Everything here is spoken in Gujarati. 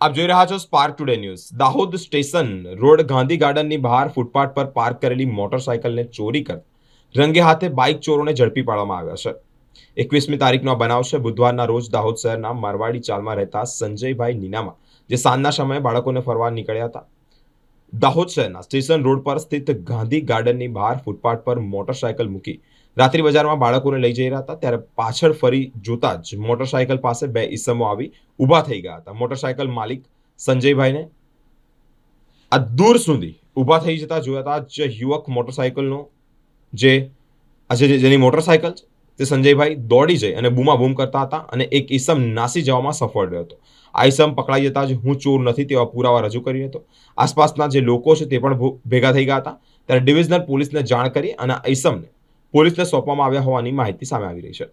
આપ જોઈ રહ્યા છો Spark Today News Dahod station road Gandhi ગાર્ડનની બહાર ફૂટપાથ પર પાર્ક કરેલી મોટરસાયકલને ચોરી કર રંગે હાથે બાઇક ચોરોને ઝડપી પાડવામાં આવ્યા છે. એકવીસમી તારીખનો બનાવ છે બુધવારના રોજ દાહોદ શહેરના મારવાડી ચાલમાં રહેતા સંજયભાઈ નીનામા, જે સાંજના સમયે બાળકોને ફરવા નીકળ્યા હતા. દાહોદ શહેરના સ્ટેશન રોડ પર સ્થિત ગાંધી ગાર્ડનની બહાર ફૂટપાથ પર મોટરસાયકલ મૂકી રાત્રિ બજારમાં બાળકોને લઈ જઈ રહ્યા હતા. ત્યારે પાછળ ફરી જોતા જ મોટરસાયકલ પાસે બે ઈસમો આવી ઊભા થઈ ગયા હતા. મોટરસાયકલ માલિક સંજયભાઈને આ દૂર સુધી ઊભા થઈ જતા જોયા હતા. જ યુવક મોટરસાયકલનો જે આજે જેની મોટરસાયકલ છે તે સંજયભાઈ દોડી જઈ અને બૂમા બૂમ કરતા હતા અને એક ઈસમ નાસી જવામાં સફળ રહ્યો હતો. આ ઈસમ પકડાઈ જતા જ હું ચોર નથી તેવા પુરાવા રજૂ કર્યો હતો. આસપાસના જે લોકો છે તે પણ ભેગા થઈ ગયા હતા. ત્યારે ડિવિઝનલ પોલીસને જાણ કરી અને આ ઈસમને પોલીસને સોંપવામાં આવ્યા હોવાની માહિતી સામે આવી રહી છે.